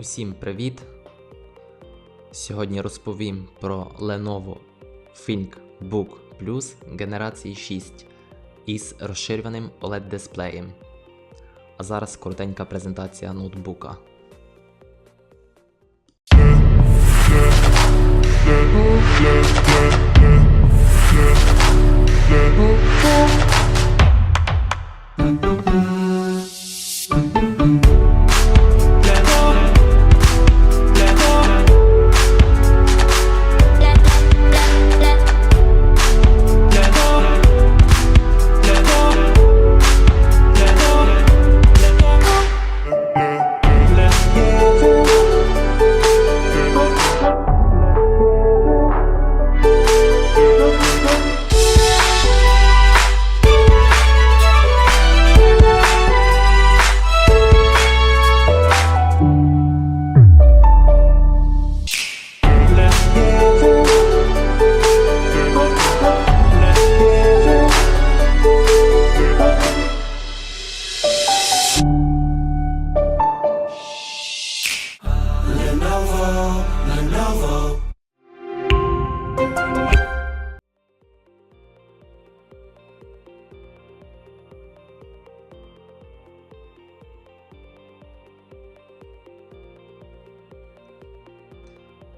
Усім привіт! Сьогодні розповім про Lenovo ThinkBook Plus генерації 6 із розширюваним OLED дисплеєм. А зараз коротенька презентація ноутбука.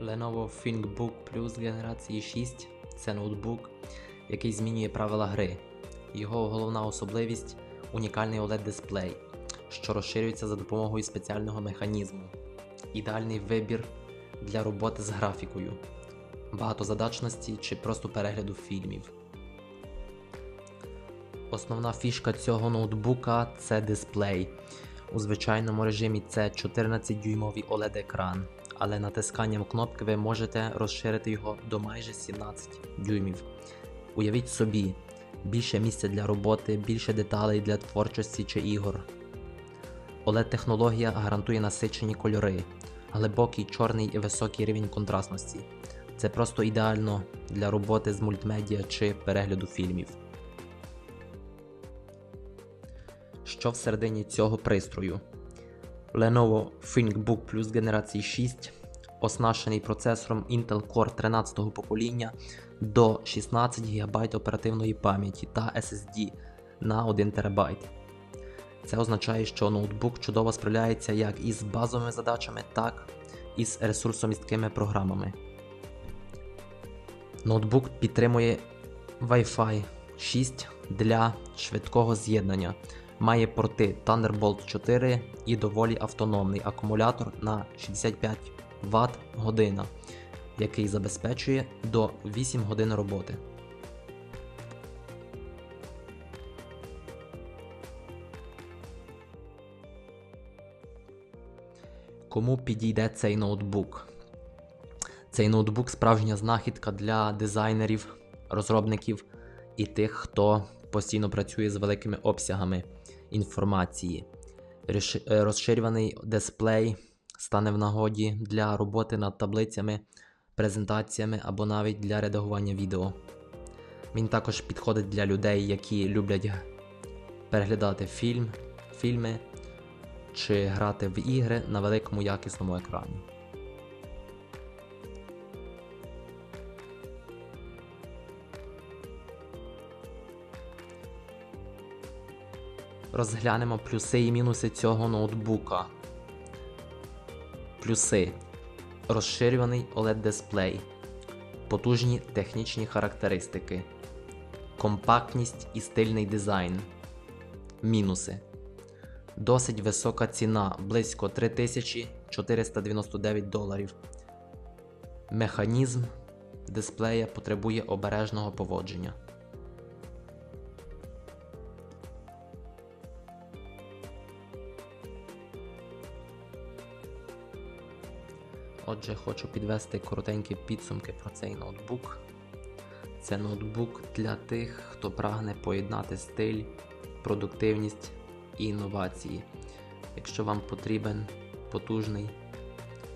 Lenovo ThinkBook Plus генерації 6 це ноутбук, який змінює правила гри. Його головна особливість унікальний OLED дисплей, що розширюється за допомогою спеціального механізму. Ідеальний вибір для роботи з графікою, багатозадачності чи просто перегляду фільмів. Основна фішка цього ноутбука це дисплей. У звичайному режимі це 14-дюймовий OLED-екран, але натисканням кнопки ви можете розширити його до майже 17 дюймів. Уявіть собі, більше місця для роботи, більше деталей для творчості чи ігор. OLED-технологія гарантує насичені кольори, глибокий чорний і високий рівень контрастності. Це просто ідеально для роботи з мультмедіа чи перегляду фільмів. Що всередині цього пристрою? Lenovo ThinkBook Plus генерації 6 оснащений процесором Intel Core 13 покоління до 16 ГБ оперативної пам'яті та SSD на 1 ТБ. Це означає, що ноутбук чудово справляється як із базовими задачами, так і з ресурсомісткими програмами. Ноутбук підтримує Wi-Fi 6 для швидкого з'єднання. Має порти Thunderbolt 4 і доволі автономний акумулятор на 65 Вт година, який забезпечує до 8 годин роботи. Кому підійде цей ноутбук? Цей ноутбук справжня знахідка для дизайнерів, розробників і тих, хто постійно працює з великими обсягами інформації. Е, Розширюваний дисплей стане в нагоді для роботи над таблицями, презентаціями або навіть для редагування відео. Він також підходить для людей, які люблять переглядати фільм, фільми чи грати в ігри на великому якісному екрані. Розглянемо плюси і мінуси цього ноутбука. Плюси. Розширюваний OLED дисплей. Потужні технічні характеристики. Компактність і стильний дизайн. Мінуси. Досить висока ціна близько 3499 доларів. Механізм дисплея потребує обережного поводження. Отже, хочу підвести коротенькі підсумки про цей ноутбук. Це ноутбук для тих, хто прагне поєднати стиль, продуктивність і інновації. Якщо вам потрібен потужний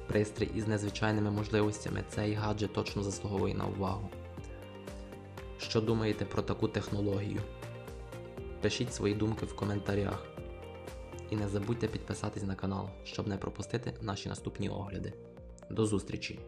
пристрій із незвичайними можливостями, цей гаджет точно заслуговує на увагу. Що думаєте про таку технологію? Пишіть свої думки в коментарях. і не забудьте підписатись на канал, щоб не пропустити наші наступні огляди. До зустрічі!